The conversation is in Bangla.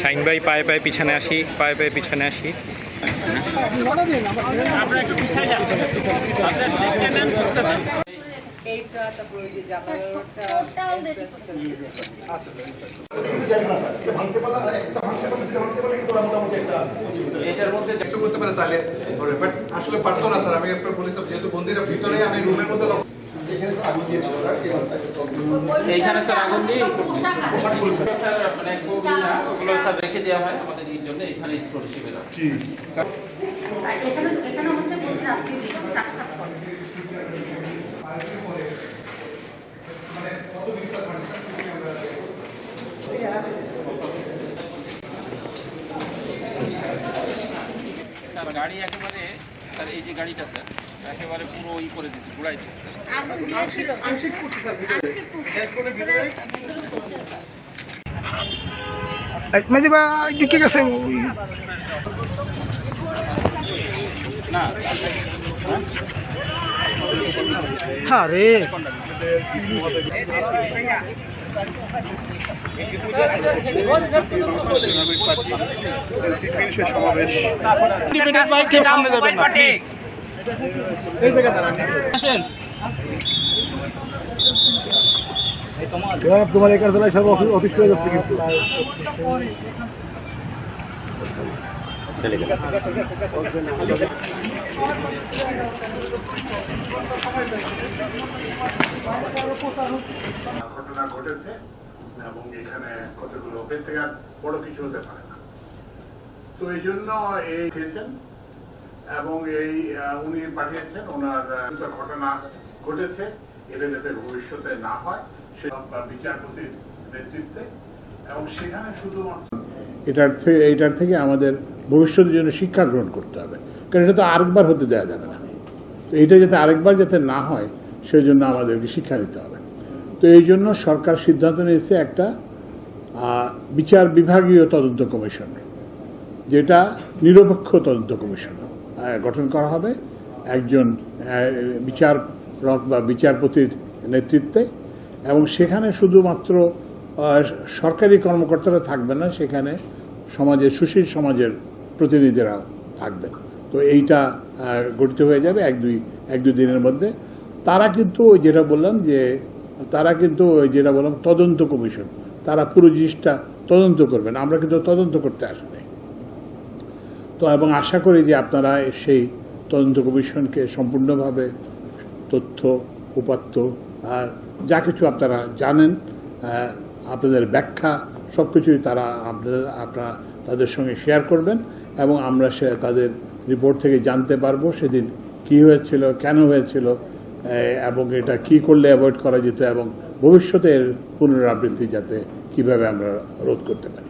শাইন ভাই পায়ে পায়ে পিছনে আসি পায়ে পায়ে পিছনে আসি। এইটা তারপর ওই যে জামালটা এটার মধ্যে একটু করতে পারে তাহলে আসলে পারতো না স্যার আমি আপনার বলেছিলাম যেহেতু বন্দিরা ভিতরে আমি রুমের মধ্যে এইখানে স্যার আগুন দিয়ে স্যার মানে ওগুলো স্যার রেখে দেওয়া হয় আমাদের এই জন্য এখানে স্টোর হিসেবে রাখা। এখানে এখানে হচ্ছে স্যার গাড়ি একেবারে স্যার এই যে গাড়িটা স্যার একেবারে পুরো ই করে দিচ্ছে স্যার। আগুন দিয়েছিল আংশিক করছে স্যার আংশিক করছে ভিতরে মাঝে বা ঢুকে গেছে ওই হ্যাঁ রে তোমার একার জেলায় সব অফিস হয়ে যাচ্ছে কিন্তু। ঘটনা ঘটেছে এবং এখানে কতগুলো বড় কিছু হতে পারে না। তো এই জন্য এই খেয়েছেন এবং এই উনি পাঠিয়েছেন ওনার ঘটনা ঘটেছে, এটা যাতে ভবিষ্যতে না হয়, সে বিচারপতির নেতৃত্বে। এবং সেখানে শুধুমাত্র এটার থেকে এইটার থেকে আমাদের ভবিষ্যতের জন্য শিক্ষা গ্রহণ করতে হবে। কারণ এটা তো আরেকবার হতে দেওয়া যাবে না। তো এটা যাতে আরেকবার যাতে না হয় সেই জন্য আমাদেরকে শিক্ষা নিতে হবে। তো এই জন্য সরকার সিদ্ধান্ত নিয়েছে একটা বিচার বিভাগীয় তদন্ত কমিশন, যেটা নিরপেক্ষ তদন্ত কমিশন। গঠন করা হবে। একজন বিচারক বা বিচারপতির নেতৃত্বে এবং সেখানে শুধুমাত্র সরকারি কর্মকর্তারা থাকবে না, সেখানে সমাজের, সুশীল সমাজের প্রতিনিধিরা থাকবেন তো এইটা গঠিত হয়ে যাবে এক দুই এক দুই দিনের মধ্যে। তারা কিন্তু ওই যেটা বললাম যে, তারা কিন্তু ওই যেটা বললাম তদন্ত কমিশন। তারা পুরো জিনিসটা তদন্ত করবেন। আমরা কিন্তু তদন্ত করতে আসিনি। তো এবং আশা করি যে আপনারা সেই তদন্ত কমিশনকে সম্পূর্ণভাবে তথ্য, উপাত্ত আর যা কিছু আপনারা জানেন আপনাদের ব্যাখ্যা সব কিছুই তারা আপনাদের, আপনারা তাদের সঙ্গে শেয়ার করবেন এবং আমরা সে তাদের রিপোর্ট থেকে জানতে পারব সেদিন কি হয়েছিল, কেন হয়েছিল এবং এটা কি করলে অ্যাভয়েড করা যেত এবং ভবিষ্যতে এর পুনরাবৃত্তি যাতে কীভাবে আমরা রোধ করতে পারি।